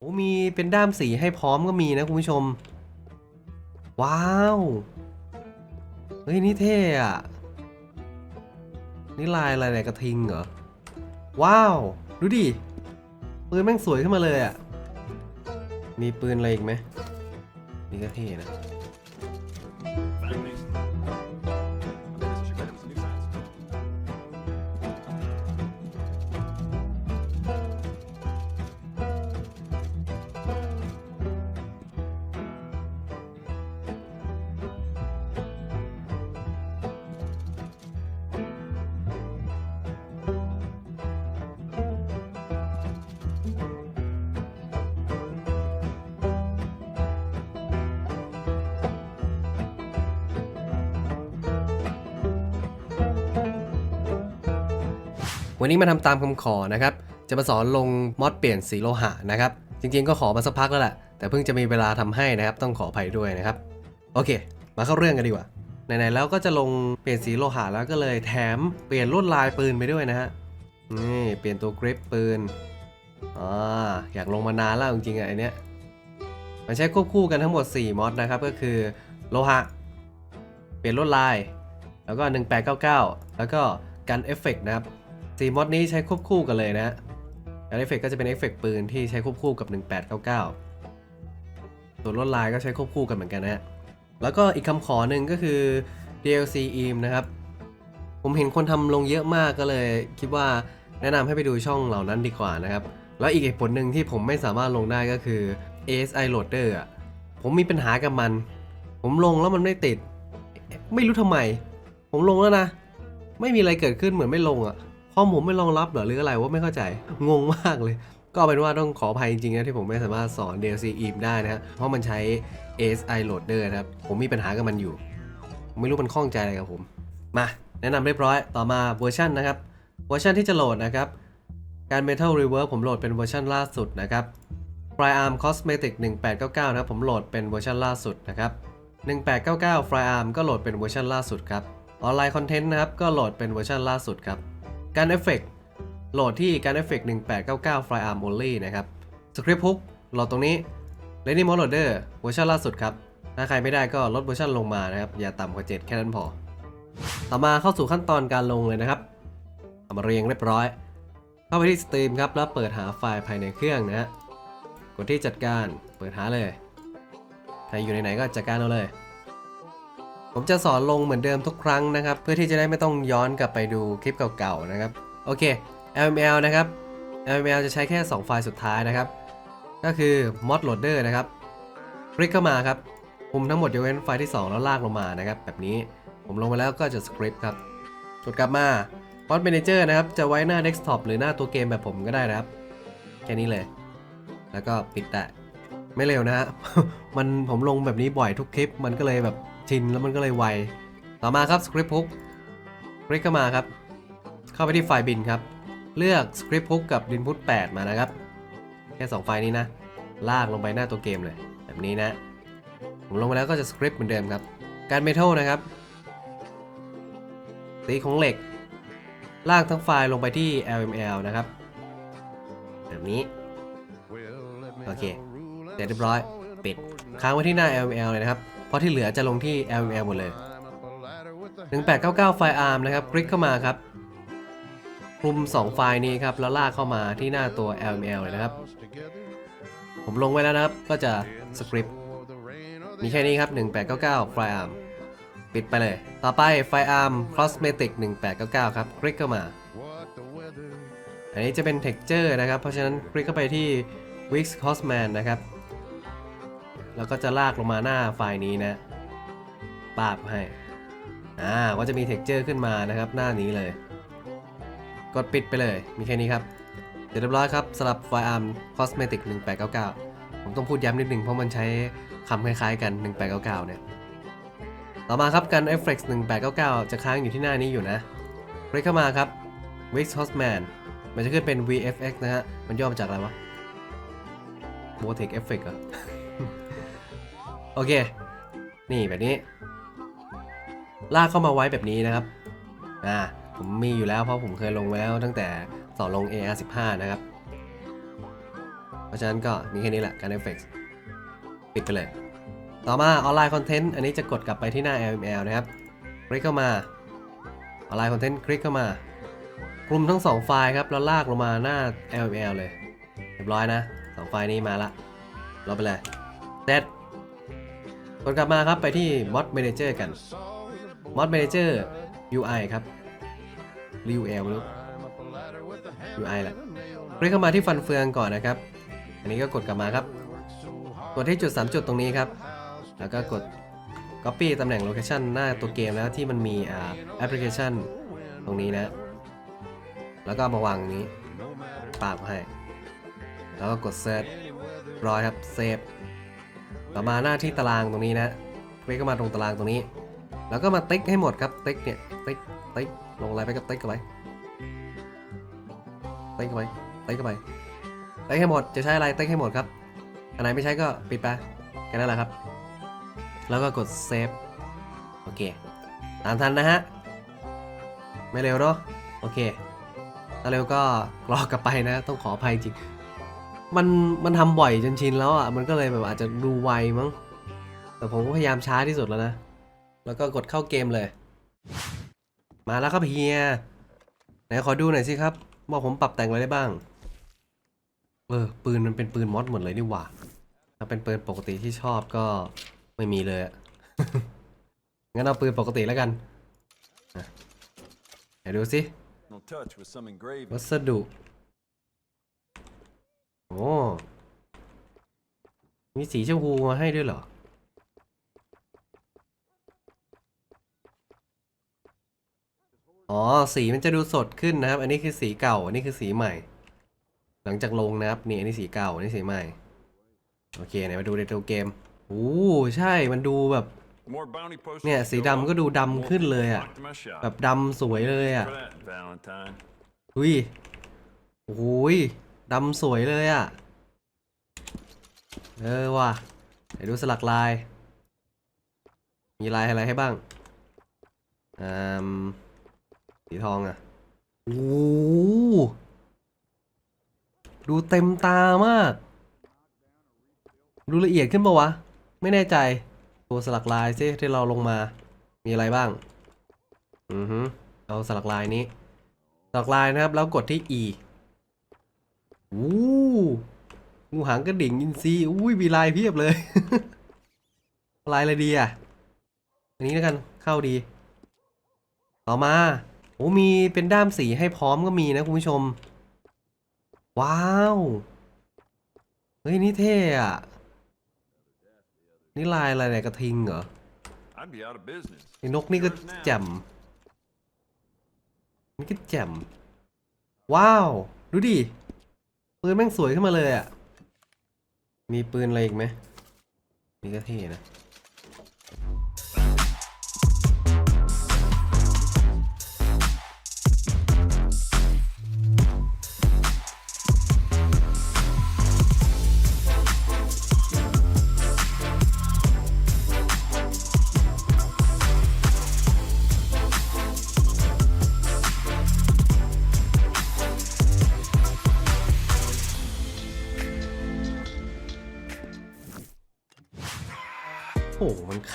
โอ้มีเป็นด้ามสีให้พร้อมก็มีนะคุณผู้ชม ว้าว เฮ้ย นี่เท่อะนี่ลายอะไรเนี่ยกระทิงเหรอ ว้าว ดูดิ ปืนแม่งสวยขึ้นมาเลยอะมีปืนอะไรอีกไหมนี่ก็เท่นะ วันนี้มาทำตามคำขอนะครับ จะมาสอนลงมอดเปลี่ยนสีโลหะนะครับ จริงๆก็ขอมาสักพักแล้วแหละ แต่เพิ่งจะมีเวลาทำให้นะครับ ต้องขออภัยด้วยนะครับ โอเค มาเข้าเรื่องกันดีกว่า ไหนๆแล้วก็จะลงเปลี่ยนสีโลหะแล้วก็เลยแถมเปลี่ยนลวดลายปืนไปด้วยนะฮะ นี่เปลี่ยนตัวกริปปืน อ่า อยากลงมานานแล้วจริงๆอะไอเนี้ย มันใช้ควบคู่กันทั้งหมด 4มอดนะครับ ก็คือโลหะ เปลี่ยนลวดลาย แล้วก็ 1899 แล้วก็กันเอฟเฟกต์นะครับ 4มอดนี้ใช้ควบคู่กันเลยนะฮะเอฟเฟกต์ก็จะเป็นเอฟเฟกต์ปืนที่ใช้ควบคู่กับ 1899ส่วนลวดลายก็ใช้ควบคู่กันเหมือนกันนะฮะแล้วก็อีกคำขอหนึ่งก็คือ DLC e m นะครับ ผมเห็นคนทำลงเยอะมากก็เลยคิดว่าแนะนำให้ไปดูช่องเหล่านั้นดีกว่านะครับ แล้วอีกเหตุผลหนึ่งที่ผมไม่สามารถลงได้ก็คือ ASI Loader อะผมมีปัญหากับมัน ผมลงแล้วมันไม่ติด ไม่รู้ทำไม ผมลงแล้วนะ ไม่มีอะไรเกิดขึ้นเหมือนไม่ลงอะ คอมผมไม่รองรับหรอหรืออะไรว่าไม่เข้าใจงงมากเลย ก็เป็นว่าต้องขออภัยจริงๆนะที่ผมไม่สามารถสอน DLC EAM ได้นะเพราะมันใช้ ASI Loader นะครับผมมีปัญหากับมันอยู่ ไม่รู้มันข้องใจอะไรกับผม มา แนะนำเรียบร้อยต่อมาเวอร์ชันนะครับเวอร์ชันที่จะโหลดนะครับการ Metal Reverb ผมโหลดเป็นเวอร์ชันล่าสุดนะครับ Fryarm Cosmetic 1899 นะครับผมโหลดเป็นเวอร์ชันล่าสุดนะครับ 1899 Fryarm ก็โหลดเป็นเวอร์ชันล่าสุดครับออนไลน์คอนเทนต์นะครับก็โหลดเป็นเวอร์ชันล่าสุดครับ การเอฟเฟกโหลดที่การเอฟเฟก1899 Fryarm Only นะครับ Script Hook โหลดตรงนี้ Ready Mode Loader เวอร์ชันล่าสุดครับ ถ้าใครไม่ได้ก็ลดเวอร์ชันลงมานะครับ อย่าต่ำกว่า 7 แค่นั้นพอ ต่อมาเข้าสู่ขั้นตอนการลงเลยนะครับเอามาเรียงเรียบร้อย เข้าไปที่สตรีมครับ แล้วเปิดหาไฟล์ภายในเครื่องนะฮะกดที่จัดการเปิดหาเลยใครอยู่ไหนๆก็จัดการเอาเลย ผมจะสอนลงเหมือนเดิมทุกครั้งนะครับ เพื่อที่จะได้ไม่ต้องย้อนกลับไปดูคลิปเก่าๆนะครับ โอเค LML นะครับ LML จะใช้แค่ 2 ไฟล์สุดท้ายนะครับ ก็คือ mod loader นะครับ คลิกเข้ามาครับปุ่มทั้งหมดยกเว้นไฟล์ที่ 2 แล้วลากลงมานะครับ แบบนี้ผมลงมาแล้วก็จะสคริปต์ครับกดกลับมา Mod Manager นะครับ จะไว้หน้า Desktop หรือหน้าตัวเกมแบบผมก็ได้นะครับ แค่นี้เลย แล้วก็ปิดแต่ไม่เร็วนะฮะ มันผมลงแบบนี้บ่อยทุกคลิป มันก็เลยแบบ ชินแล้วมันก็เลยไว ต่อมาครับ Script Hook คลิกเข้ามาครับ เข้าไปที่ไฟล์บินครับ เลือก Script Hook กับ Input 8มานะครับ แค่ 2 ไฟล์นี้นะ ลากลงไปหน้าตัวเกมเลย แบบนี้นะ ผมลงไปแล้วก็จะสคริปต์เหมือนเดิมครับ การเมทัลนะครับ สีของเหล็ก ลากทั้งไฟล์ลงไปที่ LML นะครับ แบบนี้ โอเค เสร็จเรียบร้อย ปิด ค้างไว้ที่หน้า LML เลยนะครับ เพราะที่เหลือจะลงที่ LML หมดเลย1899ไฟล์ ARM นะครับ คลิกเข้ามาครับคลุม 2 ไฟล์นี้ครับ แล้วลากเข้ามาที่หน้าตัว LML เลยนะครับ ผมลงไว้แล้วนะครับ ก็จะสคริปต์มีแค่นี้ครับ 1899ไฟล์ ARM ปิดไปเลย ต่อไปไฟล์ ARM Cosmetic 1899 ครับ คลิกเข้ามา อันนี้จะเป็น texture นะครับ เพราะฉะนั้นคลิกเข้าไปที่ Wix Cosman นะครับ แล้วก็จะลากลงมาหน้าไฟล์นี้นะปาบให้ อ่า ก็จะมี texture ขึ้นมานะครับหน้านี้เลย กดปิดไปเลย มีแค่นี้ครับ เสร็จเรียบร้อยครับสำหรับไฟล์ ARM Cosmetic 1899 ผมต้องพูดย้ำนิดนึงเพราะมันใช้คำคล้ายๆกัน 1899 เนี่ย ต่อมาครับกัน f x 1899 จะค้างอยู่ที่หน้านี้อยู่นะคลิกเข้ามาครับ Wix Hostman มันจะขึ้นเป็น VFX นะฮะ มันย่อมาจากอะไรวะ Vortex Effect เหรอ โอเค นี่แบบนี้ ลากเข้ามาไว้แบบนี้นะครับ อ่า ผมมีอยู่แล้วเพราะผมเคยลงแล้วตั้งแต่สอนลง AR15 นะครับ เพราะฉะนั้นก็มีแค่นี้แหละการ Effects ปิดไปเลย ต่อมาออนไลน์คอนเทนต์อันนี้จะกดกลับไปที่หน้า LML นะครับ คลิกเข้ามา ออนไลน์คอนเทนต์คลิกเข้ามากลุ่มทั้งสองไฟล์ครับ แล้วลากลงมาหน้า LML เลย เรียบร้อยนะสองไฟล์นี้มาละรอไปเลย เสร็จกดกลับมาครับไปที่ Mod Manager กัน Mod Manager UI ครับ UL ไม่รู้ UI แหละคลิกเข้ามาที่ฟันเฟืองก่อนนะครับ อันนี้ก็กดกลับมาครับ กดที่จุด 3 จุดตรงนี้ครับ แล้วก็กด Copy ตำแหน่ง Location หน้าตัวเกมนะที่มันมีอ่าแอปพลิเคชันตรงนี้นะ แล้วก็มาวางนี้ปากให้ แล้วก็กด Search ร้อยครับ Save ต่อมาหน้าที่ตารางตรงนี้นะคลิกเข้ามาตรงตารางตรงนี้ แล้วก็มาติ๊กให้หมดครับติ๊กเนี่ยติ๊กติ๊กลงอะไรไปก็ติ๊กเข้าไปติ๊กเข้าไปติ๊กเข้าไปติ๊กให้หมดจะใช้อะไรติ๊กให้หมดครับอันไหนไม่ใช้ก็ปิดไปแค่นั้นแหละครับ แล้วก็กดเซฟโอเคตามทันนะฮะไม่เร็วเนาะโอเคถ้าเร็วก็รอกลับไปนะ ต้องขออภัยจริง มันมันทำบ่อยจนชินแล้วอะมันก็เลยแบบอาจจะดูไวมั้ง แต่ผมก็พยายามช้าที่สุดแล้วนะ แล้วก็กดเข้าเกมเลย มาแล้วครับเฮียไหนขอดูหน่อยสิครับว่าผมปรับแต่งอะไรได้บ้าง เออ ปืนมันเป็นปืนมอดหมดเลยนี่หว่า ถ้าเป็นปืนปกติที่ชอบก็ไม่มีเลยอะงั้นเอาปืนปกติแล้วกันอะไหนดูสิ No touch with some engraving. วัสดุโอ้ มีสีชมพูมาให้ด้วยเหรอ อ๋อ สีมันจะดูสดขึ้นนะครับ อันนี้คือสีเก่า อันนี้คือสีใหม่ หลังจากลงนะครับ นี่อันนี้สีเก่า อันนี้สีใหม่ โอเคไหนมาดูในตัวเกมโอ้ใช่ มันดูแบบ The more bounty posters เนี่ย you สี go ดำก็ up, ดู the more ดำขึ้นเลย people อะ flock to my shop. แบบดำสวยเลยอะ For that, Valentine. อุ้ยโอ้ย ดำสวยเลยอะ เออว่ะไหนดูสลักลาย มีลายอะไรให้บ้างอืมสีทองอะโอ้ดูเต็มตามาก ดูละเอียดขึ้นปะวะ ไม่แน่ใจ ตัวสลักลายซิที่เราลงมา มีอะไรบ้าง อือฮึเอาสลักลายนี้ สลักลายนะครับ แล้วกดที่ E อู้งูหางกระดิ่งอินซีอุ้ยมีลายเพียบเลย ลายอะไรดีอะ อันนี้แล้วกันเข้าดี ต่อมาโอ้มีเป็นด้ามสีให้พร้อมก็มีนะคุณผู้ชม ว้าว เฮ้ย นี่เท่อะนี่ลายอะไรเนี่ยกระทิงเหรอไอ้นกนี่ก็แจ่มนี่ก็แจ่มว้าว ดูดิ ปืนแม่งสวยขึ้นมาเลยอะ มีปืนอะไรอีกไหมนี่ก็เท่นะ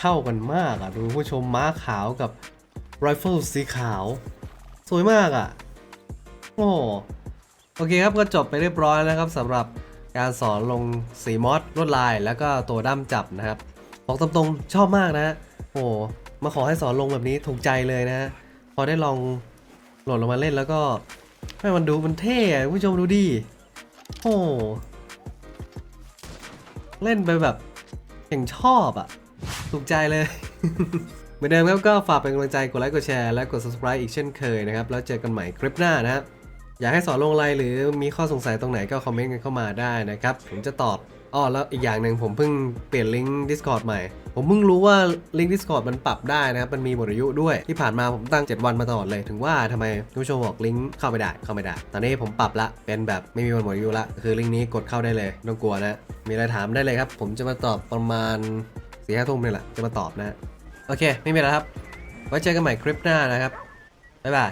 เข้ากันมากอะดูผู้ชมม้าขาวกับไรเฟิลสีขาว สวยมากอะ โอ้โอเคครับก็จบไปเรียบร้อยแล้วครับสำหรับการสอนลงสีมอสลวดลายแล้วก็ตัวด้ามจับนะครับบอกตรงๆชอบมากนะโอ้มาขอให้สอนลงแบบนี้ถูกใจเลยนะ พอได้ลองโหลดลงมาเล่นแล้วก็ให้มันดูมันเท่ผู้ชมดูดิโอ้เล่นไปแบบอย่างชอบอะ ถูกใจเลย เหมือนเดิมครับก็ฝากเป็นกำลังใจกดไลค์กดแชร์และกด subscribe อีกเช่นเคยนะครับ แล้วเจอกันใหม่คลิปหน้านะครับอยากให้สอนลงอะไรหรือมีข้อสงสัยตรงไหนก็คอมเมนต์กันเข้ามาได้นะครับ ผมจะตอบอ้อแล้วอีกอย่างหนึ่งผมเพิ่งเปลี่ยนลิงก์ Discord ใหม่ ผมเพิ่งรู้ว่าลิงก์ Discord มันปรับได้นะครับ มันมีหมดอายุด้วยที่ผ่านมาผมตั้ง 7 วันมาตลอดเลย ถึงว่าทำไมคุณผู้ชมบอกลิงก์เข้าไม่ได้เข้าไม่ได้ ตอนนี้ผมปรับละ เป็นแบบไม่มีวันหมดอายุละ คือลิงก์นี้กดเข้าได้เลย ไม่ต้องกลัวนะ มีอะไรถามได้เลยครับ ผมจะมาตอบประมาณ สี่ห้าทุ่มนี่แหละจะมาตอบนะ โอเค ไม่มีแล้วครับ ไว้เจอกันใหม่คลิปหน้านะครับ บ๊ายบาย